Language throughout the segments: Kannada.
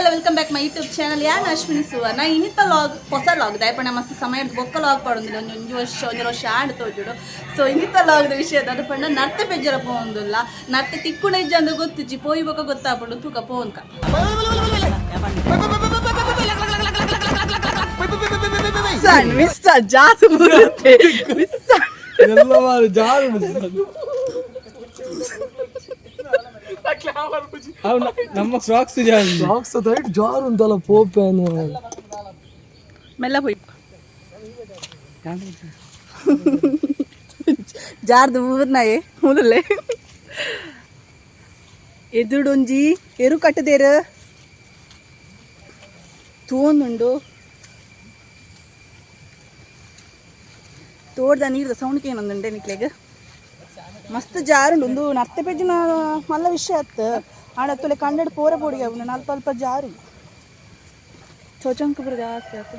Hello welcome back my YouTube channel ಯಾನ್ ಅಶ್ವಿನಿ ಸುವರ್ ನಾ ಇನ್ನಿತ ಲಾಗ್ ಹೊಸ ಲಾಗ್ ದಯಪಣ್ಣ ಮಸ್ತ್ ಸಮಯ ಬೊಕ್ಕ ಲಾಗ್ ಪಡೋದಿಲ್ಲ. ಒಂದು ಒಂಜು ವರ್ಷ, ಒಂದು ವರ್ಷ ಆಡ್ ತೋಜುಡು ಸೊ ಇನ್ನಿತ್ತ ಲಾಗ್ದ ವಿಷಯ ಅದು. ಪಂಡ ನರ್ತೆ ಬೆಜ್ಜರ ಪೋಂದುಲ್ಲ ನರ್ತೆ ತಿಕ್ಕುಣ ಇಜ್ಜಂದು ಗೊತ್ತಿಜ್ಜಿ. ಪೋಯಿ ಬೊಕ್ಕ ಗೊತ್ತಾಗ್ಬಿಡು ತೂಕ ಪೋನ್ಕ ಜಾತು ಎಲ್ಲ అవును ನಮ್ಮ ಸಾಕ್ಸ್ ಜಾರು ಸಾಕ್ಸ್ ತೈಟ್ ಜಾರು ಉಂಟಲ್ಲ ಪೋಪೇನು ಮೆಲ್ಲ ಹೋಯ್ ಜಾರ್ದು ಊರ್ನಾಯೆ ಮೊದಲೇ ಎದುಡೊಂಜಿ ಎರು ಕಟ್ಟದೇರ ತೋಂದುಂಡು ತೋಡ್ದ ನೀರ್ದ ಸೌಂಡ್ಗೆ ಏನೊಂದುಂಡೆ ನಿಕ್ಲೆಗ್ ಮಸ್ತ್ ಜಾರುಂಡು ಒಂದು ನತ್ತೆ ಪೆಜ್ಜಿನ ಮಲ್ಲ ವಿಷಯ ಅತ್ತ ಆಡ ತೊಲೆ ಕಂಡಡ್ ಪೋರ ಪೋಡಿಗೆ ಅವನು ನಾಲ್ಪ ಅಲ್ಪ ಜಾರು. ಚೋಚಂಕ ಬರ ಜಾಸ್ತಿ ಆಯ್ತು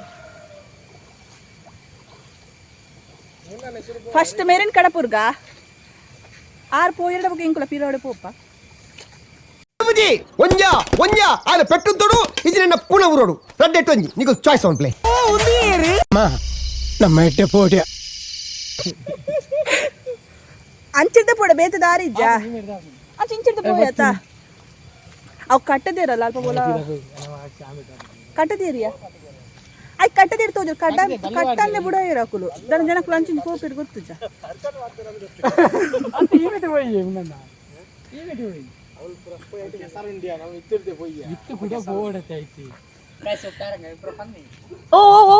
ಫಸ್ಟ್ ಮೇರಿನ ಕಡಪುರ್ಗ ಆರು ಪೋಯಿರಡ ಬಗ್ಗೆ ಇಂಕುಲ ಪೀರೋಡೆ ಪೋಪ. ಒಂಜ ಒಂಜ ಆನೆ ಪೆಟ್ಟು ತೊಡು ಇದು ನನ್ನ ಪುಣ ಊರೋಡು ರೆಡ್ ಎಟ್ ಒಂಜಿ. ನಿಗು ಚಾಯ್ಸ್ ಒನ್ ಪ್ಲೇ ನಮ್ಮ ಎಟ್ಟೆ ಪೋಡಿಯಾ ಅಂಚಿಡ್ದ ಪೋಡ ಬೇತ ದಾರಿ ಇಜ್ಜ ಅಂಚ ಇಂಚಿಡ್ದ ಆತ ಅವ್ ಕಟ್ಟದಿರಲ್ಲ ಅಲ್ಪ ಬೋಲ ಕಟ್ಟದಿರಿಯ? ಅಯ್ ಕಟ್ಟದಿರ್ ತೋಜು ಕಟ್ಟ ಕಟ್ಟಂದೆ ಬುಡ ಇರಾಕುಲು. ದನ ಜನಕ್ಕೆ ಲಂಚಿನ ಕೋಪಿರ್ ಗೊತ್ತುಜ ಇತ್ತು ಕೂಡ ಬೋಡತೆ ಐತಿ ಓ ಓ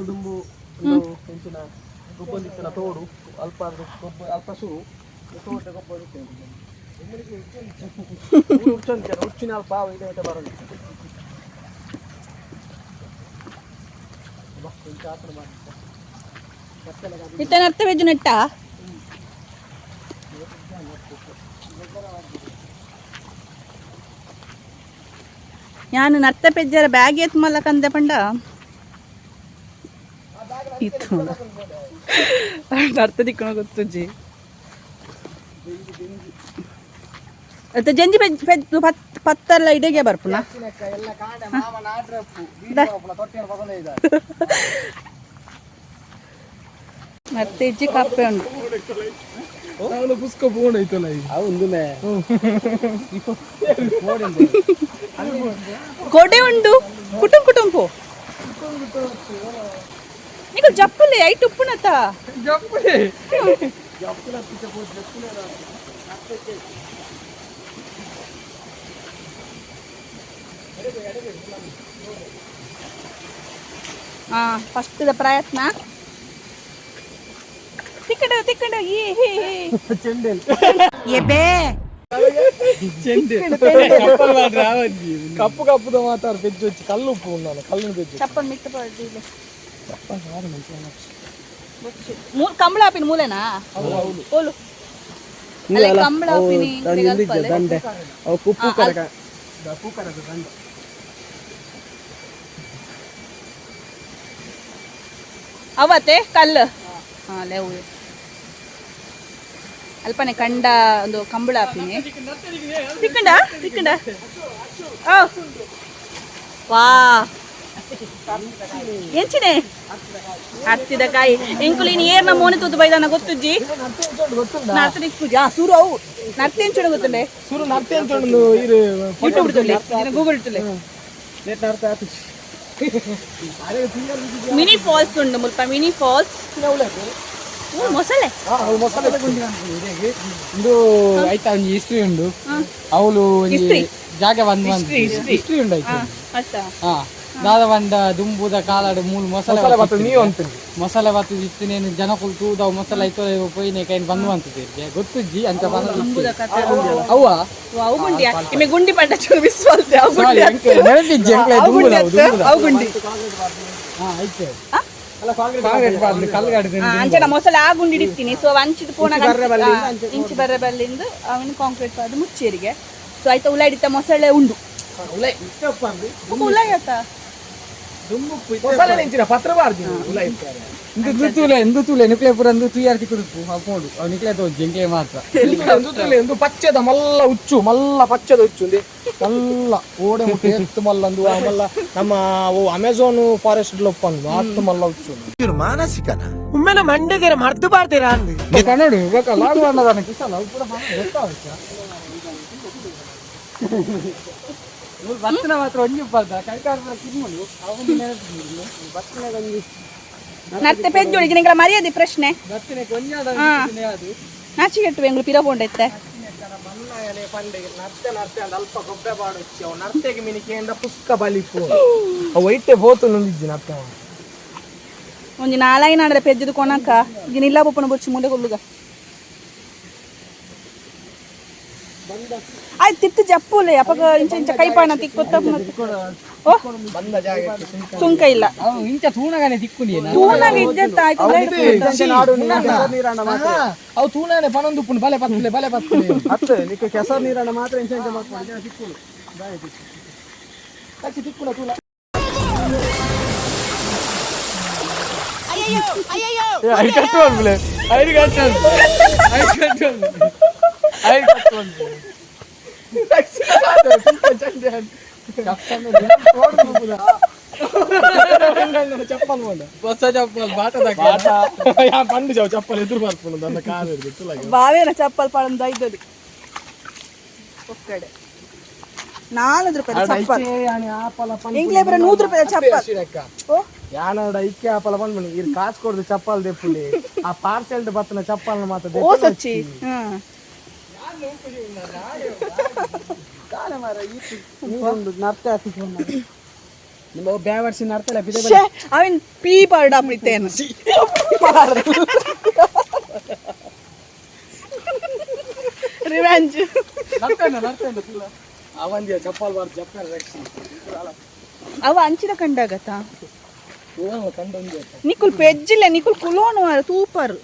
ದುಂಬು ಒಂದು ಹೆಂಚಿನ ಗೊಬ್ಬರ ತೋಡು ಅಲ್ಪ ಅದು ಗೊಬ್ಬ ಅಲ್ಪ ಸುರು ತೋಟ ಗೊಬ್ಬ ಹುಚ್ಚಂತ ಹುಚ್ಚಿನ ಅಲ್ಪ ಇದೆ ಇದೆ ಬರಲಿ ಇತ್ತ ನರ್ತ ವೆಜ್ ನೆಟ್ಟ? ನಾನು ನರ್ತ ಪೆಜ್ಜರ ಬ್ಯಾಗ್ ಎತ್ ಮಲ್ಲಕಂದೆ ಪಂಡ? ಇತ್ತು ನರ್ತ ದಿಕ್ಕಣ ಗೊತ್ತುಜ್ಜಿ ಅತ್ತ ಜಂಜಿ ಪೆಜ್ ಪೆಜ್ ಪತ್, ಪತ್ತಲ್ಲ ಇಡೆಗೆ ಬರ್ಪುನ ಮತ್ತೆ ಕಪ್ಪೆ ಉಂಟು. ಅವನು ಪುಸ್ಕ ಬೋನ್ ಐತಲ್ಲ ಈಗ ಹೌದುಲೇ ಕೋಟೆ ಉಂಡು ಕುಟುಂ ಕುಟುಂಪು నీకు జప్పులే ఐ టుప్పునత ಜಪ್ಪುಡೆ ಫಸ್ಟ್ ದ ಪ್ರಯತ್ನ ತಿಕ್ಕಡ ತಿಕ್ಕಡ ಈ ಹೇ ಚೆಂಡೆಲ್ ಎಬೆ ಚೆಂಡೆ కప్పు కప్పుతో మాత్రం పెంచి వచ్చి కళ్ళు ఉప్పు ఉన్నాను కళ్ళుని పెంచి ಚಪ್ಪಲ್ ಮಿತ್ತ ಪಡ್ಡಿ ಮೂರ್ ಕಂಬಳ ಹಾಪಿನ ಮೂಲೆನಾ ಓಲು ಅಲ್ಲ ಕಂಬಳ ಹಾಪಿನಿ ದಂಡೆ ಅವು ಕುಪ್ಪು ಕರಕ ಉಪ್ಪು ಕರಕ ದಂಡೆ ಅವತ್ತೆ ಕಲ್ಲು ಹಾ ಲೇವು ಅಲ್ಪನೆ ಕಂಡ ಒಂದು ಕಂಬಳ ಹಾಪಿನಿ ತಿಕ್ಕಂಡ ತಿಕ್ಕಂಡ. ಓ. ವಾ. ಎಂಚಿನೆ ಹತ್ತಿದ ಕಾಯಿ. ನೀ ಏರ್ನ ಮೋನೆ ತೂತು ಬೈದಾನ ಗೊತ್ತುಜ್ಜಿ? ಗೊತ್ತುಂಡ ನರ್ತ ಇಕ್ಕುಜಿ ಆ ಸೂರು ಅವು. ನರ್ತಿ ಎಂಚುಡ ಗೊತ್ತುಂಡೆ? ಸೂರು ನರ್ತೆ ಅಂತ ಒಂದು ಇರು ಯೂಟ್ಯೂಬ್ ಇಡ್ತುಲ್ಲೆ ಗೂಗಲ್ ಸಿಂಗಲ್ ಮಿನಿ ಫಾಲ್ಸ್ ಉಂಡು ಮುಲ್ಪ ಮಿನಿ ಫಾಲ್ಸ್ ಮೊಸಳೆ ಮಸಾಲೆ. ಇಂದು ಆಯ್ತಾ ಒಂದು ಹಿಸ್ಟ್ರಿ ಉಂಡು ಅವಳು? ಜಾಗ ಬಂದ ಹಿಸ್ಟ್ರಿ ಉಂಡು ಆಯ್ತು ಅಷ್ಟ? ಹಾ ದಾದ ಬಂದ ದುಂಬುದ ಕಾಲಾಡು ಮೂಲು ಮಸಾಲೆ ಬರ್ತದೆ ನೀವು ಅಂತೀನಿ ಮಸಾಲೆ ಬಾತು ಇತ್ತು ನೀನು ಜನ ಕುಲ್ತೂದ ಮಸಾಲೆ ಐತೋ ಪೋಯಿನ ಕೈನ್ ಬಂದು ಅಂತದಿರ್ಗೆ ಗೊತ್ತುಜ್ಜಿ ಅಂತ ಅವ್ವ? ಅವು ಗುಂಡಿ ನಿಮಗೆ ಗುಂಡಿ ಪಡ್ಡ ಚೂರು ವಿಶ್ವಾಸ ಅವು ಗುಂಡಿ ಎಂಕ್ಲೆ ನೆನಪಿಜ್ಜಿ ಎಂಕ್ಲೆ ಅವು ಗುಂಡಿ ದುಂಬುದ, ಹತ್ತು, ದುಂಬುದ. ಹಾ ಐತೆ ಅಂಚನ ಮೊಸಳೆ ಆಗುಂಡಿ ಗುಂಡಿ ಇಡ್ತೀನಿ ಸೊ ಅಂಚಿದ ಪೂರ್ಣ ಇಂಚಿ ಬರ್ರೆ ಬಲ್ಲಿಂದ ಅವನು ಕಾಂಕ್ರೀಟ್ ಪಾದ ಮುಚ್ಚೇರಿಗೆ. ಸೊ ಆಯ್ತಾ ಉಲ್ಲ ಹಿಡಿತ ಮೊಸಳೆ ಉಂಡು. ಉಲ್ಲ ಆಯ್ತ? ಮಸಾಲೆ ನೆಂಚಿನ ಪತ್ರ ಬಾರ್ದು ಉಲ್ಲ ಇರ್ತಾರೆ ಇಂದು ತೂಲೆ ಇಂದು ತೂಲೆ ನಿಕ್ಲೆ ಪುರ ಇಂದು ತೂಯಾರ್ತಿ ಕುಡುಕು ಹಾಕೊಂಡು ಅವ್ ನಿಕ್ಲೆ ತೋಜಿ ಎಂಕ್ಲೆ ಮಾತ್ರ ಎಂದುತ್ತಲೆ ಒಂದು ಪಚ್ಚದ ಮಲ್ಲ ಉಚ್ಚು ಮಲ್ಲ ಪಚ್ಚದ ಉಚ್ಚು ಒಂದೇ ಮಲ್ಲ ಓಡೆ ಮುಟ್ಟಿ ಎತ್ತು ಮಲ್ಲಂದು ಆ ಮಲ್ಲ ನಮ್ಮ ಅವು ಅಮೆಝಾನ್ ಫಾರೆಸ್ಟ್ ಒಪ್ಪಂದು ಹತ್ತು ಮಲ್ಲ ಉಚ್ಚು ಮಾನಸಿಕನ ಒಮ್ಮೆಲೆ ಮಂಡ್ಯಗೆರೆ ಮರ್ದು ಬಾರ್ತೀರಾ ಅಂದ್ ಕನ್ನಡ ಬೇಕಾ ಲಾಗ್ ಮಾಡದಾನ ಕಿಸಲ್ಲ ಅವು ಕೂಡ ಗೊತ್ತಾಗುತ್ತೆ ಬತ್ತಿನ ಮಾತ್ರ ಒಂಜಿ ಬರ್ದ ಕೈಕಾಲ ತಿನ್ಮಲು ಅವನು ನೆನಪಿಲ್ಲ ಬತ್ತಿನ ನರ್ತೆ ಪೆಜ್ಜೊಳಿಗೆ ನಿಂಗಳ ಮರ್ಯಾದೆ ಪ್ರಶ್ನೆ. ಬತ್ತಿನ ಕೊಂಜಾದ. ಅದು ನಾಚಿಗೆಟ್ಟು ಎಂಗ್ಳು ಪಿರ ಪೋಂಡೈತೆ ನರ್ತೆ ನರ್ತೆ ಅಂದ್ ಅಲ್ಪ ಗೊಬ್ಬೆ ಬಾಡು ಅವ ನರ್ತೆಗೆ ಮಿನಿಕೆಯಿಂದ ಪುಸ್ಕ ಬಲಿಪು. ಅವ ಇಟ್ಟೆ ಬೋತು ನಂದಿಜ್ಜಿ ನರ್ತೆ. ಒಂಜಿ ನಾಲಾಯಿ ನಾಡದ ಪೆಜ್ಜದು ಕೊನಕ ಈಗ ನಿಲ್ಲ ಬೊಪ್ಪನ ಬೊಚ್ಚಿ ಮುಂದೆ ಕೊಲ್ಲುಗ. ಆಯ್ತು ತಿತ್ತು ಜಪ್ಪುಲೆ ಅಪಕ ಇಂಚ ಇಂಚ ಕೈಪಾಣ ತಿಕ್ಕೊತ್ತ ಓ? ಬಂದ ಜಾಗಕ್ಕೆ ಸುಮ್ನೆ ಸುಂಕ ಇಲ್ಲ ಇಂಚ ತೂಣಗಾನೆ ತಿಕ್ಕುನಿ ತೂಣಗ ಇದ್ದಂತ ಆಯ್ತು ಅವು ತೂಣಾನೆ ಪನೊಂದು ಉಪ್ಪುಂಡು ಬಲೆ ಪತ್ತಲೆ ಬಲೆ ಪತ್ತಲೆ ನಿಕ್ಕ ಕೆಸರು ನೀರನ್ನ ಮಾತ್ರ ಇಂಚ ಇಂಚ ಮಾಡ್ಕೊಂಡು ಸಿಕ್ಕುಳು ಕಚ್ಚಿ ಅಯ್ಯೋ ತೂಲ ಐ ಕಟ್ಟು ಅಂದ್ಲೆ ಐ ಕಟ್ಟು ಐ ಕಟ್ಟು ಐ ಕಟ್ಟು పండు చావు చెప్పాలి ఎదురు పడుతుంది అన్న కాదు బావేనా చెప్పాలి పడం దైదది ఒక్కడే నాలుగు చెప్పాలి తెప్పండి ఆ పార్సెల్ చెప్పాలని మాత్రం ಅವನ್ ಪೀ ಪಾರ್ಡ ಬಿಡ್ತೇನು ರಿವೆಂಜ್ ಅವಂದಿಯ ಚಪ್ಪಲ್ ಬಾರ್ ಚಪ್ಪಲ್ ಅವ ಅಂಚಿನ ಕಂಡಾಗತ್ತ? ನಿಕುಲ್ ಪೆಜ್ಜಿಲ್ಲ ನಿಕುಲ್ ಕುಲೋನು ಸೂಪರ್. ತೂಪರ್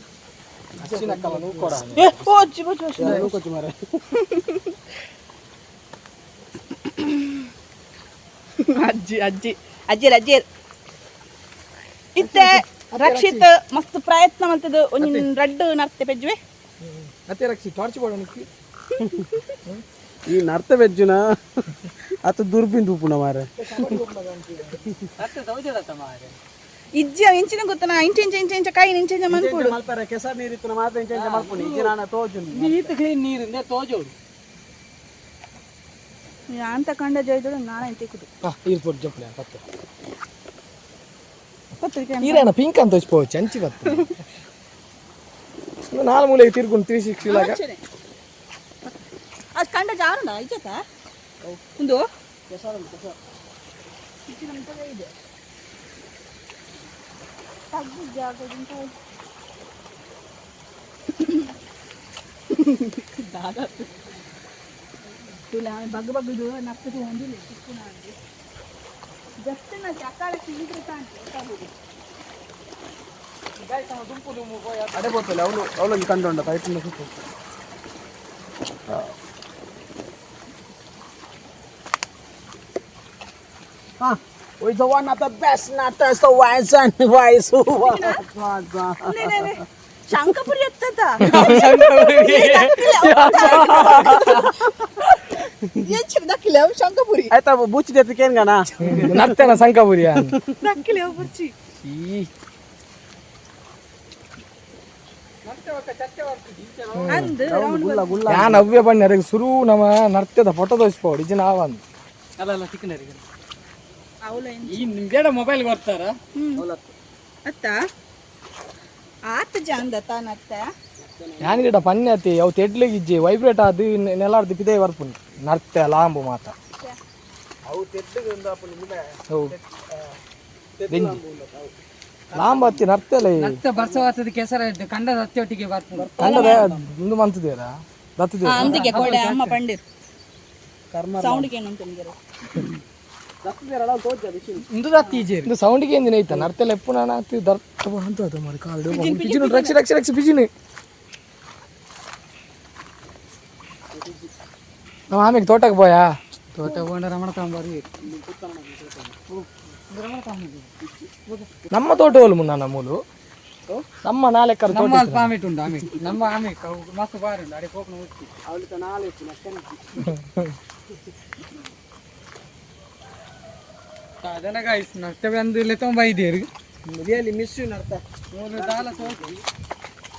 ಓ ಅಜ್ಜಿ ಅಜ್ಜಿ ಅಜ್ಜಿ ಅಜ್ಜಿ ಅಜ್ಜಿ. ಇತ್ತೆ ರಕ್ಷಿತ್ ಮಸ್ತ್ ಪ್ರಯತ್ನ ಮಲ್ತದ ಒಂಜಿನ ರಡ್ಡು ನರ್ತೆ ಪೆಜ್ವೆ ಅತ್ತೆ ರಕ್ಷಿ ಟಾರ್ಚ್ ಬೋರ್ಡ್ ಈ ನರ್ತ ಬೆಜ್ಜುನ ಅತ್ತ ದುರ್ಬಿಂದು ಉಪ್ಪುನ ಮಾರೆ ಇಜ್ಜ ಇಂಚಿನ ಗೊತ್ತನ ಇಂಚ ಇಂಚ ಇಂಚ ಇಂಚ ಕೈ ಇಂಚ ಇಂಚ ಮನ್ಕೊಡು ಮಲ್ಪರ ಕೆಸ ನೀರು ಇತ್ತು ಮಾತ್ರ ಇಂಚ ಇಂಚ ಮಲ್ಕೊಂಡು ಇಂಚ ನಾನು ತೋಜು ನೀತು ಕ್ಲೀನ್ ನೀರಿಂದ ತೋಜೋಡು ಅಂತ ಕಂಡ ಜೈದಳು ನಾನು ಇಂತಿ ಕುದು ಇರ್ ಪೊಡ್ ಜಪ್ಲೆ ಪತ್ತೆ ಪತ್ತೆ ಇರೇನ ಪಿಂಕ್ ಅಂತ ಹೋಗ್ಪೋಚು ಅಂಚಿ ಬತ್ತು ನಾಲ್ ಮೂಲೆ ತಿರ್ಕೊಂಡು ತ್ರೀ ಸಿಕ್ಸ್ಟಿ ಲಾಗ ಅದು ಕಂಡ ಜಾರುಂಡ ಇಜ್ಜತ ಒಂದು ಕೆಸ ಇದೆ Tago jago din po. Dagat. Tulang bago bago doon napto doon din. Just na jakala sigitra tan. అదే పోతుంది అవును అవును ఇంకా ఉండదు అయితే ఆ With the one of the best nutters, the wise and wise who ಶಂಕಪುರಿ ಎತ್ತದ ಹೆಚ್ಚಿನ ದಕ್ಕಿಲ್ಲ ಅವು ಶಂಕಪುರಿ ಆಯ್ತಾ ಬುಚ್ಚಿ ಜೊತೆಗೆ ಏನ್ ಗಣ ನರ್ತನ ಸಂಕಪುರಿಯ ದಕ್ಕಿಲ್ಲ ಅವು ಬುರ್ಚಿ ಅಂದ್ ಗುಲ್ಲ ಗುಲ್ಲ ಯಾನ್ ಅವ್ಯ ಬಣ್ಣ ಸುರು ನಮ್ಮ ನರ್ತದ ಫೋಟೋ ತೋರಿಸ್ಬೋದು ಇಜಿ ನಾವಂದ್ ಅಲ್ಲ ಅಲ್ಲ ತಿಕ್ಕನರಿಗೆ ಅವಳ ಈ ಬೇಡ ಮೊಬೈಲ್ ಬರ್ತಾರ ಅತ್ತ? ಆತ ಜಾಂದ ತಾನತ್ತ ಯಾನ್ ಗಿಡ ಪನ್ನೆ ಅತಿ ಅವು ತೆಡ್ಲಿಗೆ ಇಜ್ಜಿ ವೈಬ್ರೇಟ್ ಅದು ನೆಲಾರ್ದು ಪಿದೇ ಬರ್ಪುಂಡು ನರ್ತೆ ಲಾಂಬು ಮಾತ. ಅವು ತೆಟ್ಟಿಗೆ ಒಂದು ಅಪ್ಪನ ಹೌದು. ಲಾಂಬ ಅತ್ತಿ ನರ್ತಲೆ ನರ್ತ ಬರ್ತದೆ ಕೆಸರ ಇದ್ದು ಕಂಡದ ಅತ್ತಿಯೊಟ್ಟಿಗೆ ಬರ್ತದೆ ಕಂಡದ ಒಂದು ಮಂತದೇರ ದತ್ತದೇರ ಅಂದಿಗೆ ಕೊಡೆ ಅಮ್ಮ ಪಂಡಿತ್. ಸೌಂಡ್ಗೆ ಏನಂತ ನಿಮಗೆ ಇಂದು ರಾತ್ರಿ ಈಜೆ ಇಂದು ಸೌಂಡಿಗೆ ಏನು ಐತ ನರ್ತಲ್ಲ ಎಪ್ಪು ನಾನು ಆಗ್ತಿ ದರ್ಪ ಅಂತ ಅದು ಮರಿ ಕಾಲು ಪಿಜಿನು ರಕ್ಷಿ ರಕ್ಷಿ ರಕ್ಷಿ ಪಿಜಿನು ನಾವು ಆಮೇಲೆ ತೋಟಕ್ಕೆ ಬೋಯಾ ತೋಟಕ್ಕೆ ಹೋಗಿ ರಮಣ ತಾಂಬಾರಿ ನಮ್ಮ ತೋಟ ಹೋಲ್ ಮುನ್ನ ನಮ್ಮೂಲು ನಮ್ಮ ನಾಳೆ ಕರ್ ತೋಟ ನಮ್ಮ ಆಮೆ ಉಂಡು ಆಮೆ ನಮ್ಮ ಆಮೆ ಮಸ್ತ್ ಬಾರಿ ಉಂಡು ಅಡಿ ಹೋಗಿ ನೋಡಿ ಅವಳು ನಾಳೆ కాదే ना गाइस नर्ते भी अंदर लेता हूँ भाई देर रियली मिस यू नर्ता మూడు దాల సోకి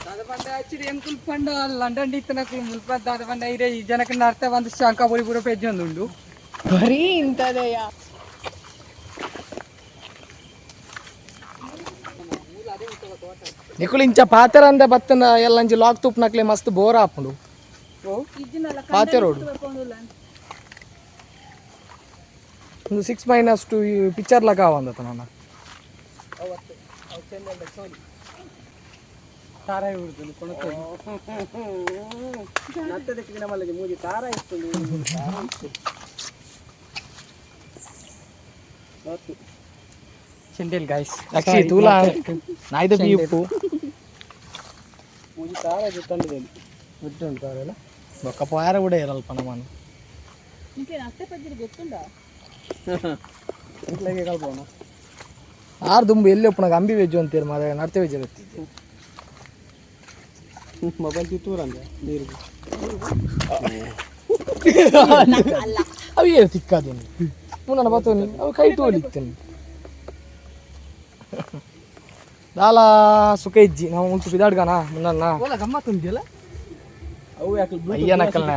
దాదాపండ ಹಚ್ಚಿರಿ ಏನ್ ಕುಲ್ಪಂಡ ಲಂಡನ್ ಇತ್ತನ ಕುಲ್ ಮುಲ್ಪ ದಾದಾಪಂಡ ಐರೆ ಈ ಜನಕ್ಕೆ ನರ್ತೆ ಒಂದು ಶಂಕಾಪುರಿ ಪುರ ಪೆಜ್ಜೊಂದುಂಡು ಬರೀ ಇಂಥದೆಯ ನಿಕುಲ್ ಇಂಚ ಪಾತೆರ ಅಂದ ಬತ್ತನ ಎಲ್ಲಂಜಿ ಲಾಕ್ ತುಪ್ಪನಕ್ಲೆ ಮಸ್ತ್ ಬೋರ್ ಆಪುಂಡು ಪಾತೆರೋಡು ಒಂದು ಸಿಕ್ಸ್ మైనస్ ಟು పిక్చర్లా కావాలి అతను ತಾರಾಯಿ ఒక్క పోయారా కూడా ఇరల్ పనమని. ఇంకే అత్త పెద్ద గుర్తుందా? ಕಲ್ಪೋಣ ಆರು ದುಂಬು ಎಲ್ಲಿ ಒಪ್ಪನಾಗ ಅಂಬಿ ವೆಜ್ಜು ಅಂತೀರಿ ಮಾರ ನಡ್ತೆ ವೆಜ್ ಇರುತ್ತೆ ಮೊಬೈಲ್ ಕಿತ್ತೂರಂದೆ ನೀರು ಅವು ಏನು ತಿಕ್ಕಾದೇನು? ಪುನಃ ಬತ್ತವನಿ ಅವು ಕೈ ಟೋಲಿತ್ತೇನೆ ದಾಲ ಸುಖ ಇಜ್ಜಿ. ನಾವು ಮುಂಚೆ ಬಿದಾಡ್ಗಾನ ಮುನ್ನ ಓಲ ಗಮ್ಮತ್ ಉಂಟಿಯಲ್ಲ ಅವು ಯಾಕೆ ಬಯ್ಯನಕ್ಕಲ್ನ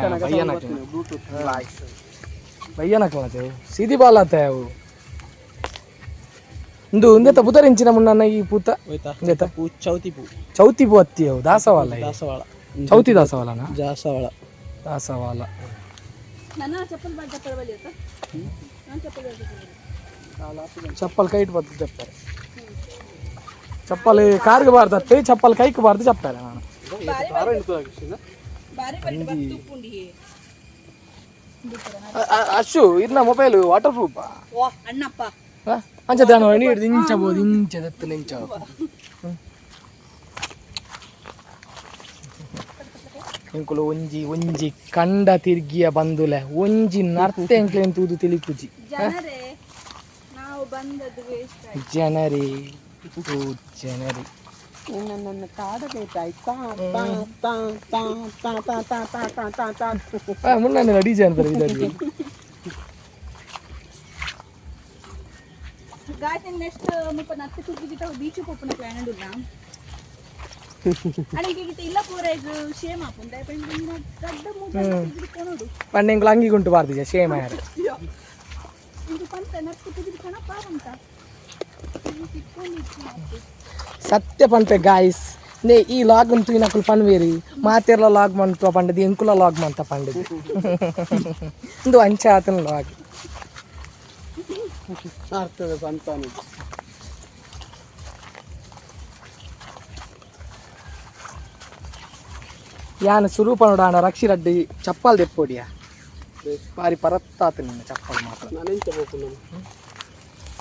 ಭಯ್ಯನ ಹಾಕ್ಲತ್ತೇವು ಸೀದಿ ಬಾಲ ಅಂತ ಅವು ಇಂದು ಇಂದೆತ ಇಂಚಿನ ಮುನ್ನ ಈ ಪೂತ ಇಂದೆತ ಪೂ ಚೌತಿ ಪೂ. ಚೌತಿ ಪೂ ಅತ್ತಿ ಅವು ದಾಸವಾಳ ದಾಸವಾಳ. ಚೌತಿ ದಾಸವಾಳನ? ದಾಸವಾಳ. ದಾಸವಾಳ. ಚಪ್ಪಲ್ ಕೈ ಇಟ್ಬಾರ್ದು ಚೆಪ್ತಾರೆ ಚಪ್ಪಲ್ ಕಾರ್ಗೆ ಬಾರ್ದು ಅತ್ತೆ ಚಪ್ಪಲ್ ಕೈಕ್ ಬಾರ್ದು ಚಪ್ಪಾರೆ ನಾನು. ಅಶು ಇದನ್ನ ಮೊಬೈಲ್ ವಾಟರ್ ಪ್ರೂಫ್ ಅಣ್ಣಪ್ಪ. ಅಂಚದ ನೀರು ಹಿಡಿದು ಇಂಚಬಹುದು ಇಂಚದ ಎಂಕುಲು ಒಂಜಿ ಒಂಜಿ ಕಂಡ ತಿರ್ಗಿಯ ಬಂದುಲೆ ಒಂಜಿ ನರ್ತೆ ಎಂಕ್ಲೆ ಅಂತ ಊದು ತಿಳಿಪುಜಿ ಜನರೇ ಜನರೇ. முன்னாடி அடிச்சேன் தெரியுது ಗಾಯ್ಸ್ ಇನ್ ನೆಕ್ಸ್ಟ್ ಮುಲ್ಪ ನತ್ತು ಕುಗ್ಗಿಗಿತ ಬೀಚ್ ಪೋಪುನ ಪ್ಲಾನ್ ಉಲ್ಲ ಪಣ್ಣೆಂಗ್ ಅಂಗಿ ಕುಂಟು ಬಾರ್ದಿಜ ಶೇಮ ಯಾರು ಇದು ಪಂತ ನತ್ತು ಕುಗ್ಗಿದ ಕಣ ಪಾರಂತ ಸತ್ಯ ಪಂಪೆ ಗಾಯ್ಸ್ ನೇ ಈ ಲಾಗ್ ಅಂತೂ ಇನಕುಲು ಪನ್ವೇರಿ ಮಾತೆರ್ಲ ಲಾಗ್ ಮಂತ ಪಂಡದು ಎಂಕುಲ ಲಾಗ್ ಮಂತ ಪಂಡದು ಒಂದು ಅಂಚೆ ಆತನ ಲಾಗ್ ಆಗ್ತದೆ ಸಂತಾನ ಯಾನ ಸ್ವರೂಪ ನೋಡಾಣ ರಕ್ಷಿ ರಡ್ಡಿ ಚಪ್ಪಲ್ ದೆಪ್ಪೊಡಿಯ ಬಾರಿ ಪರತ್ತಾತ ನಿನ್ನ ಚಪ್ಪಲ್ ಮಾತ್ರ ನಾನು ಎಂತ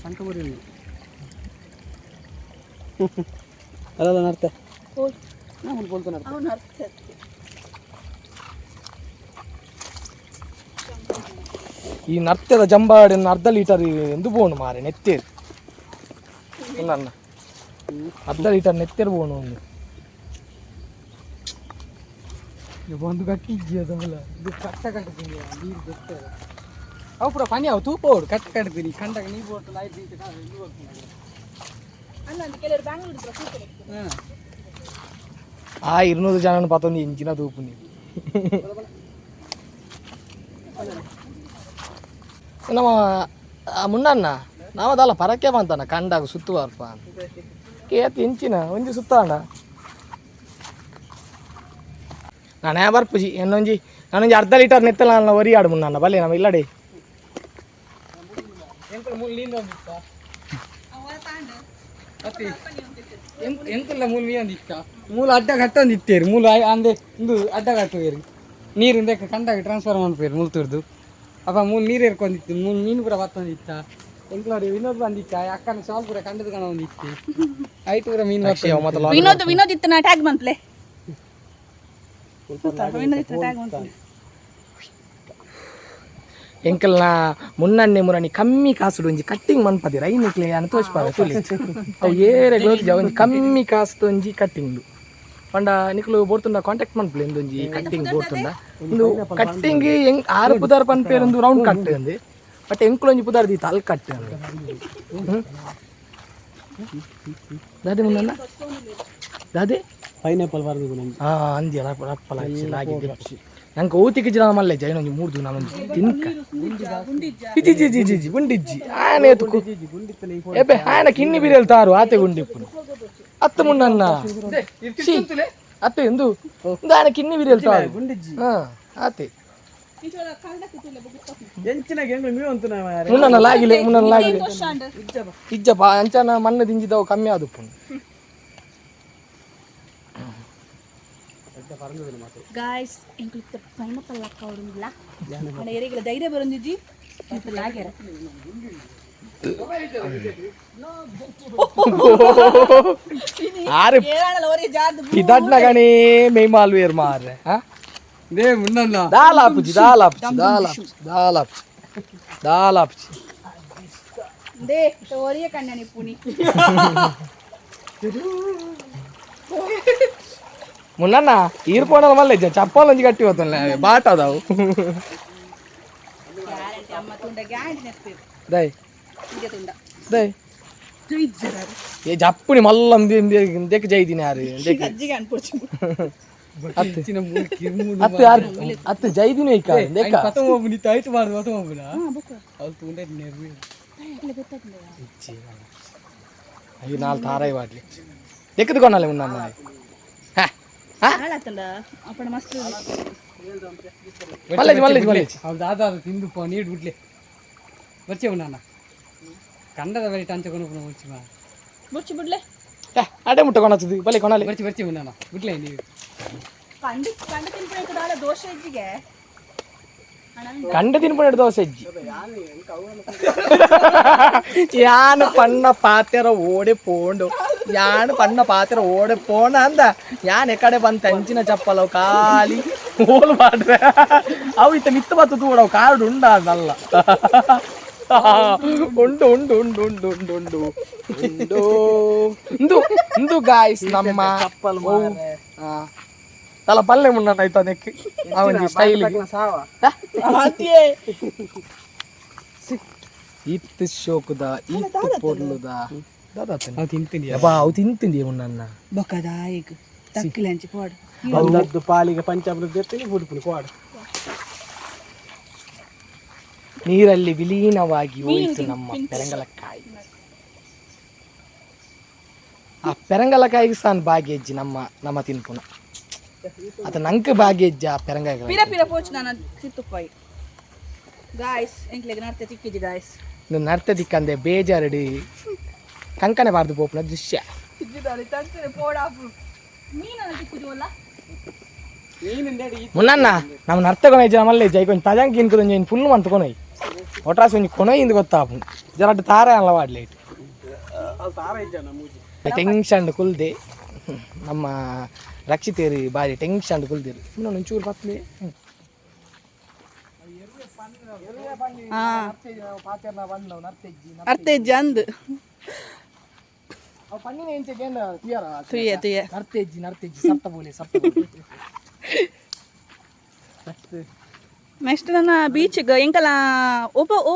ಕಡೆ ಪಂಡೆ ಅದಲ್ಲ ನರ್ತ ನಾನು ಬೋಲ್ತಾನೆ ಅವನು ಅರ್ಥ ಈ ನರ್ತದ ಜಂಬಾಡಿನ ಅರ್ಧ ಲೀಟರ್ ಎಂದು ಬೋಣು ಮಾರೆ ನೆತ್ತೇರು ನನ್ನ ಅರ್ಧ ಲೀಟರ್ ನೆತ್ತೇರು ಬೋಣು ಒಂದು ಒಂದು ಗಟ್ಟಿ ಇಜ್ಜಿ ಅದಲ್ಲ ಇದು ಕಟ್ಟ ಕಟ್ತೀನಿ ನೀರು ಗೊತ್ತಲ್ಲ அப்புறம் பண்ணி அவ தூக்க ஒரு கட்டு கடுத்து நீ. கண்டக நீ போட்டு லைட் வீட்டுக்காக இது ஒர்க் ஆ. இருநூறு ஜனன்னு பார்த்தா வந்து இன்ஜினா தூப்பு நீ. நம்ம முன்னாண்ணா ನಾವ ಅದಲ್ಲ ಪರಕ್ಕೆ ಬಂತಾನ ಕಂಡಾಗ ಸುತ್ತುವಾರ್ಪ ಕೇತ್ ಇಂಚಿನ ಒಂಜಿ ಸುತ್ತಾಂಡ ನಾನೇ ಬರ್ಪುಜಿ ಇನ್ನೊಂಜಿ ನಾನೊಂಜಿ ಅರ್ಧ ಲೀಟರ್ ನೆತ್ತಲ ಒರಿಯಾಡು ಮುನ್ನ ಬಲ್ಲೆ ನಮ್ಮ ಇಲ್ಲಡೆ ಎಂಕಲ್ಲ ಮೂಲ ಮೀ ಅಂದಿತ್ತ ಮೂಲ ಅಡ್ಡ ಕಟ್ಟೊಂದು ಇತ್ತೇರಿ ಮೂಲ ಅಂದೆ ಇಂದು ಅಡ್ಡ ಕಟ್ಟುವೇರಿ ನೀರಿಂದ ಕಂಡಾಗ ಟ್ರಾನ್ಸ್ಫರ್ ಮಾಡ್ಬೇಕು ಮೂಲ ತುರ್ದು. ಅಪ್ಪ ಮೂಲ ನೀರು ಏರ್ಕೊಂಡಿತ್ತು. ಮೂಲ ಮೀನು ಪೂರ ಬತ್ತೊಂದಿತ್ತ? ಎಂಕ್ಲೋರಿ ವಿನೋದ್ ಬಂದಿತ್ತ? ಅಕ್ಕನ ಸಾಲ್ ಕೂಡ ಕಂಡದ ಕಣ ಒಂದಿತ್ತು. ಐಟು ಪೂರ ಮೀನು. ವಿನೋದ್ ವಿನೋದ್ ಇತ್ತು ನಾ ಟ್ಯಾಗ್ ಬಂತ್ಲೆ. ವಿನೋದ್ ಇತ್ತು ಟ್ಯಾಗ್ ಬಂತ್ಲೆ. ಎಂಕಲ್ನ ಮುನ್ನಣ್ಣೆ ಮುರಣಿ ಕಮ್ಮಿ ಕಾಸುಡು ಒಂಜಿ ಕಟ್ಟಿಂಗ್ ಮನ್ಪದಿ ರೈನಿಕ್ಲೆ ಅನ್ನ ತೋಚ್ಪಾರ ತುಲಿ ಅವು ಏರೆ ಗ್ಲೋಸ್ ಒಂಜಿ ಕಮ್ಮಿ ಕಾಸು ಒಂಜಿ ಕಟ್ಟಿಂಗ್ ಪಂಡ ನಿಕ್ಲು ಬೋರ್ತುಂಡ ಕಾಂಟ್ಯಾಕ್ಟ್ ಮನ್ಪುಲೆ ಒಂದೊಂಜಿ ಕಟ್ಟಿಂಗ್ ಬೋರ್ತುಂಡ ಒಂದು ಕಟ್ಟಿಂಗ್ ಎಂಗ್ ಆರು ಪುದಾರ್ ಪನ್ಪೇರ್ ಒಂದು ರೌಂಡ್ ಕಟ್ ಅಂದೆ ಬಟ್ ಎಂಕ್ಲು ಒಂಜಿ ಪುದಾರ್ ದೀತ ಅಲ್ಲಿ ಕಟ್ ಅಂದೆ ಹ್ಮ್? ದಾದೆ ಮುನ್ನಣ್ಣ ದಾದೆ ಪೈನಾಪಲ್ ಬರ್ದು ಹಾ ಅಂದ್ಯ ರಪ್ಪಲ ಆಗಿದ್ದೆ ನಂಗೆ ಓತಿಗೆ ಜನ ಮಲ್ಲೆ ಜೈನ ಒಂಜಿ ಮೂರು ದಿನ ಒಂಜಿ ತಿನ್ಕ. ಇಜಿ ಜಿ ಜಿ ಜಿ ಜಿ ಗುಂಡಿಜ್ಜಿ. ಆನೆ ಎತ್ಕು. ಎಬ್ಬೆ ಆಯನ ಕಿನ್ನಿ ಬಿರಿಯಲ್ ತಾರು ಆತೆ ಗುಂಡಿಪ್ಪು ಅತ್ತ ಮುಂಡನ್ನ ಅತ್ತೆ ಎಂದು ಒಂದು ಆಯನ ಕಿನ್ನಿ ಬಿರಿಯಲ್ ತಾರು. ಗುಂಡಿಜ್ಜಿ. ಹಾ ಆತೆ. ಮುನ್ನ ಲಾಗಿಲೆ ಮುನ್ನ ಲಾಗಿಲೆ. ಇಜ್ಜಪ್ಪ ಅಂಚನ ಮಣ್ಣು ದಿಂಜಿದವು ಕಮ್ಮಿ ಆದುಪ್ಪುನು. ಗಾಯ್ಸ್ ಎಂಕ್ಲಿತ್ತ ಪೈನಾಪಲ್ ಲಕ್ಕ ಅವಡುಂದಿಲ್ಲ ಅಣ್ಣ ಏರಿಗಿಲ್ಲ ಧೈರ್ಯ ಬರೊಂದಿಜ್ಜಿ ಎಂಕುಲು ಆಗ್ಯಾರ ಆರೆ ಏಳಾಣಲ ಒರೇ ಜಾರ್ದು ಪಿದಡ್ನ ಗಣೇ ಮೇಯ್ಮಾಲ್ವೇರ್ ಮಾರ್ರೆ ಹಾ ದೇ ಮುನ್ನಣ್ಣ ದಾಲಾಪುಜಿ ದಾಲಾಪುಜಿ ದಾಲಾಪುಜಿ ದಾಲಾಪುಜಿ ದಾಲಾಪುಜಿ ದೇ ಒರಿಯ ಕಣ್ಣನಿ ಪುನಿ ಮುನ್ನಣ್ಣ ಈರ್ಪೋಣದ ಮಲ್ಲ ಇಜ್ಜ ಚಪ್ಪಲ್ ಒಂಜಿ ಕಟ್ಟಿ ಹೋತಲ್ಲ ಬಾಟ ಅದಾವು ಗ್ಯಾರಂಟಿ ಅಮ್ಮ ತುಂಡ ಗ್ಯಾರಂಟಿ ನೆತ್ಬೇಕು ದೈ ಈಗ ತುಂಡ ದೈ ಜುಯ್ಜರಾರು ಏ ಜಪ್ಪುನಿ ಮಲ್ಲ ದೇಕ್ ಜೈದಿನಿ ಯಾರು ದೇಕ್ ಅಜ್ಜಿಗೆ ಅನ್ಪುಡ್ಚು ಅತ್ತು ಹೆಚ್ಚಿನ ಮೂಲ ಕಿರ್ಮೂಲ ಅತ್ತು ಯಾರು ಅತ್ತು ಜೈದಿನಿ ಐಕ ದೇಕ ಪತಮ ಒಬ್ಬನಿ ತಾಯ್ತು ಮಾಡುದು ಪತಮ ಒಬ್ಬನ ಅವ್ರು ತುಂಡೆ ನೆರ್ವಿ ಅಯ್ಯೋ ನಾಲ್ ತಾರಾಯಿ ಮಾಡ್ಲಿ ದೇಕದ ಕೊನಾಲೆ ಮುನ್ನಣ್ಣ ಹಾ ಹಾ ಹಾಳಾತಂಡ ಅಪ್ಪಣ ಮಸ್ತ್ ಮಲ್ಲೇಜ್ ಮಲ್ಲೇಜ್ ಮಲ್ಲೇಜ್. ಅವ್ರು ದಾದ ತಿಂದು ಪೋ ನೀಡ್ ಬಿಡ್ಲೆ ಬರ್ಚೇವು ನಾನು ಕಂಡದ ಬರೀ ಟಂಚ ಕೊನು ಮುಚ್ಚಿ ಮಾ ಮುಚ್ಚಿ ಬಿಡ್ಲೆ. ಅಡೆ ಮುಟ್ಟ ಕೊಣತ್ತದು ಬಲೆ ಕೊನಾಲೆ ಬರ್ಚಿ ಬರ್ಚೇವು ನಾನು ಬಿಡ್ಲೆ ನೀವು ಕಂಡು ಕಂಡು ತಿನ್ಬೇಕು ದಾಳ ದೋಷ ಇಜ್ಜಿಗೆ ಕಂಡ பண்ண தோசை அஜ்ஜி யானு ಪಣ್ಣ பாத்திரம் ஓடி போண்டு. ಯಾನು ಪಣ್ಣ ಪಾತ್ರೆ ಓಡೆ ಪೋಣ ಅಂದ ಯಾನ್ ಎಕಡೆ ಬಂತ ಅಂಚಿನ ಚಪ್ಪಲವು ಖಾಲಿ ಹೋಲ್ ಮಾಡ್ರೆ ಅವು ಇತ್ತ ಮಿತ್ತ ಬತ್ತು ತೂಡವು ಕಾರ್ಡ್ ಉಂಡ ಉಂಡು ಉಂಡು ಉಂಡು ಉಂಡು ಉಂಡು ಉಂಡು ಉಂಡು ಉಂಡು ಗಾಯ್ಸ್ ನಮ್ಮ ಚಪ್ಪಲ್ ಪಲ್ಲೆ ಮುನ್ನ ಆಯ್ತು ಅದಕ್ಕೆ ಅವನಿಗೆ ಸ್ಟೈಲ್ ಇತ್ತು ಶೋಕುದ ಇತ್ತು ಪೊರ್ಲುದ. ಅವ್ರು ತಿಂತೀನಿ ಯಬ್ಬಾ ಅವು ಬೊಕ್ಕದ ಈಗ? ಪಾಡು ಪಾಲಿಗೆ ಪಂಚಾಮೃತ ಬುಡ್ಪುನಿ ಕೋಡ. ನೀರಲ್ಲಿ ವಿಲೀನವಾಗಿ ಹೋಯಿತು ನಮ್ಮ ಪೆರಂಗಲಕಾಯಿ. ಆ ಪೆರಂಗಲಕಾಯಿಗೆ ಸಾನ್ ಭಾಗ್ಯಜ್ಜಿ ನಮ್ಮ ನಮ್ಮ ತಿನ್ಪುನ. ಅತ ನಂಕ ಭಾಗ್ಯ ಆ ಪೆರಂಗಲ ಪಿರ ಪಿರ ಪೋಚ್ ನಾನು ತಿತ್ತುಪ್ಪಾಯಿ ಗಾಯ್ಸ್ ಎಂಕ್ಲೆಗೆ ನಡ್ತೆ ತಿಕ್ಕಿಜಿ ಗಾಯ್ಸ್ ನರ್ತ ದಿಕ್ಕಂದೆ ಬೇಜಾರಡಿ. ಕಂಕನೆ ಬಾರ್ದು ಪೋಪುನ ದೃಶ್ಯ. ಮುನ್ನಣ್ಣ ನಮ್ಮ ನರ್ತಕೊನ ಜನ ಮಲ್ಲೆ ಜೈ ಕೊಂಚ ತಜಂಕ್ ಇನ್ಕುದು ಒಂಜಿ ಫುಲ್ ಮಂತ್ ಕೊನೊಯ್. ಒಟ್ರಾಸ್ ಒಂಜಿ ಇಂದು ಗೊತ್ತಾಪು. ಜರಟ್ ತಾರೆ ಅಲ್ಲ ವಾಡ್ಲೆ ಟೆನ್ಷನ್ ಕುಲ್ದೆ. ನಮ್ಮ ರಕ್ಷಿತೇರಿ ಬಾರಿ ಟೆನ್ಷನ್ ಕುಲ್ದಿರಿ ಇನ್ನೊಂದು ಒಂಚೂರು ಪತ್ಲಿ ಅಂದ್. ಪನ್ನಿ ಕ್ಲಿಯರ್ ತುಯ್ಯ ತುಯ್ಯ ನರ್ತೇಜ್ಜಿ ನರ್ತೇಜ್ಜಿ ಸಪ್ತ ಬೋಲೆ ಸಪ್ತ ಬೋಲೆ. ನೆಕ್ಸ್ಟ್ ನನ್ನ ಬೀಚ್ಗೆ ಎಂಕಲ ಒಬ್ಬ ಓ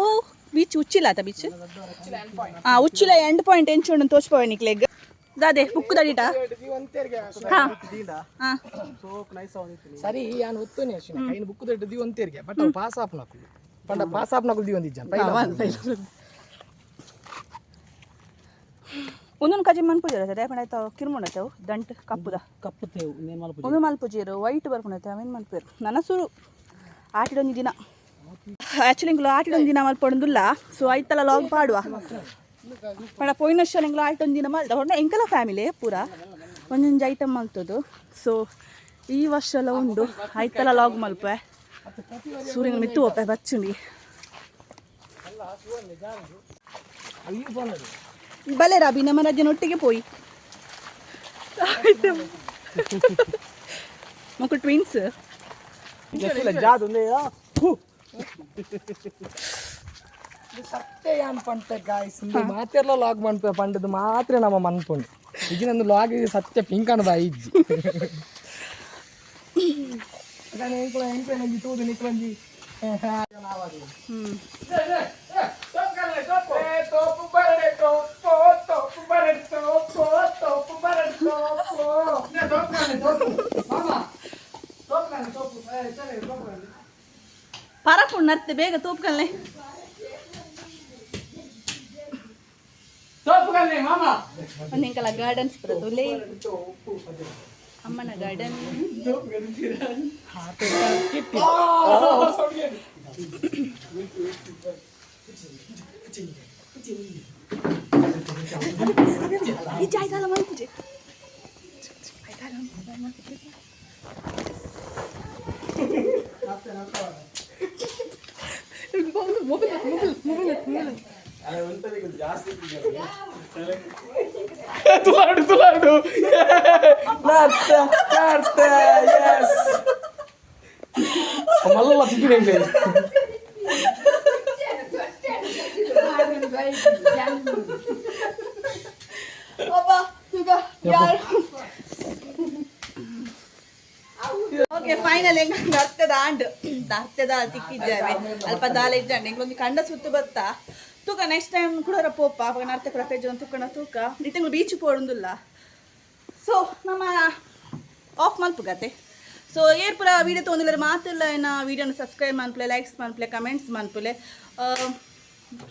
ಬೀಚ್ ಉಚ್ಚಿಲ ಆತ ಬೀಚ್ ಹಾಂ ಉಚ್ಚಿಲ ಎಂಡ್ ಪಾಯಿಂಟ್ ಎಂಚುಂಡು ತೋಚ್ಪವ ನಿಕ್ಲೆಗ್. ದಾದೆ ಬುಕ್ ದಡಿಟ ಸರಿ ಯಾನ್ ಒತ್ತುನೆ ಅಶ್ವಿನ. ಕೈನ ಬುಕ್ ದಡ್ಡ ದಿ ಒಂತೇರ್ಗೆ ಬಟ್ ಅವು ಪಾಸ್ ಆಪ್ ನಕುಲು. ಪಂಡ ಪಾಸ್ ಆಪ್ ನಕುಲು ದಿ ಒಂದಿಜ್ಜಾನ ಒಂದೊಂದು ಕಜಿ ಮನ್ಪುಜೀರ ಇರತ್ತೆ ಪಂಡ ಆಯ್ತು ಕಿರ್ಮುಂಡತ್ತವು ದಂಟ್ ಕಪ್ಪುದ. ನೇನು ಮಲ್ಪ ಒಂದು ಮಲ್ಪುಜೀರು ವೈಟ್ ಬರ್ಕೊಂಡೈತೆ ಅವೇನು ಮಲ್ಪೇರು ನನ್ನ ಸುರು ಆಟಿಡೊಂದು ದಿನ. ಆ್ಯಕ್ಚುಲಿ ಇಂಗ್ಲು ಆಟಿಡೊಂದು ದಿನ ಮಲ್ಪೊಂದುಲ್ಲ ಸೊ ಆಯ್ತಲ್ಲ ಲಾಗ್ ಪಾಡುವ. ಪಂಡ ಪೋಯಿನ ವರ್ಷ ನಿಂಗ್ಲು ಆಯ್ತೊಂದು ದಿನ ಮಲ್ದ. ಹೊರನ ಎಂಕಲ ಫ್ಯಾಮಿಲಿ ಪೂರ. ಒಂದೊಂದು ಐಟಮ್ ಮಲ್ತದು. ಸೊ ಈ ವರ್ಷ ಎಲ್ಲ ಉಂಡು. ಆಯ್ತಲ್ಲ ಲಾಗ್ ಮಲ್ಪೆ. ಸೂರ್ಯನ ಮಿತ್ತು ಒಪ್ಪೆ ಬಚ್ಚುಂಡಿ ಬಲೆ ರಾಬಿ, ನಮ್ಮ ರಜನೊಟ್ಟಿಗೆ ಪೋಯಿ. ಮಕ್ಕಳು ಟ್ವಿನ್ಸ್ ಜಾದು ಸತ್ಯ ಯಾನ್ ಪಂಟ ಗಾಯ್ಸ್ ಮಾತೆಲ್ಲ ಲಾಗ್ ಮನ್ಪೆ ಪಂಡದು ಮಾತ್ರೆ ನಮ್ಮ ಮನ್ಪುಂಡು ಈಗಿನೊಂದು ಲಾಗ್ ಸತ್ಯ ಪಿಂಕ್ ಅನ್ನದ ಇಜ್ಜಿ. ಅದಾನೆ ಎಂಕುಲ ಎಂಕುಲಂಜಿ ತೂದು ನಿಕ್ಲಂಜಿ ಪರಪುಣ್ ನರ್ತೆ ಬೇಗ ತೂಪ್ಕಲ್ಲೆ ತೋಪುಗಲ್ಲೆ ಮಾಮ ಒಂದಿಂಕಲ ಗಾರ್ಡನ್ಸ್ ಬರೋದು ಅಮ್ಮನ ಗಾರ್ಡನ್ ಈ ಜಾಯ್ಗಾಲ ಮಲ್ಪುಜೆ ತುಲಾಡು ತುಲಾಡು ನರ್ತ ನರ್ತ ಎಸ್ ಮಲ್ಲ ತಿಕ್ಕಿದೆ ಓಕೆ ಫೈನಲ್ ಹೆಂಗ ಅರ್ಥದ ಆಂಡ್ ನರ್ತದ ತಿಕ್ಕಿದ್ದೇವೆ. ಅಲ್ಪ ದಾಲ ಇದ್ದಾಂಡ್ ಹೆಂಗೊಂದು ಕಂಡ ಸುತ್ತು ಬತ್ತ? ನೆಕ್ಸ್ಟ್ ಟೈಮ್ ಕೂಡ ಪೋಪ ಅವಾಗ ನರ್ತ ಕೂಡ ಪೆಜ್ಜ ಒಂದು ತುಕ್ಕಣ ತೂಕ. ಇತ್ತಂಗ್ ಬೀಚ್ ಪೋಡೊಂದುಲ್ಲ ಸೊ ನಮ್ಮ ಆಫ್ ಮಲ್ಪುಗತೆ ಸೊ ಏರ್ ಪುರ ವೀಡಿಯೋ ತೊಗೊಂದಿಲ್ಲ ಮಾತಿಲ್ಲ ಏನ ವೀಡಿಯೋನ ಸಬ್ಸ್ಕ್ರೈಬ್ ಮಾಡ್ಪಲೆ ಲೈಕ್ಸ್ ಮಾಡ್ಪಲೆ ಕಮೆಂಟ್ಸ್ ಮಾಡ್ಪಲೆ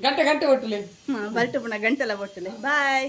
ಗಂಟೆ ಗಂಟೆ ಒಟ್ಟಲೆ. ಬರ್ಟು ಪುನಃ ಗಂಟೆಲ್ಲ ಬೊಟ್ಟಲೆ ಬಾಯ್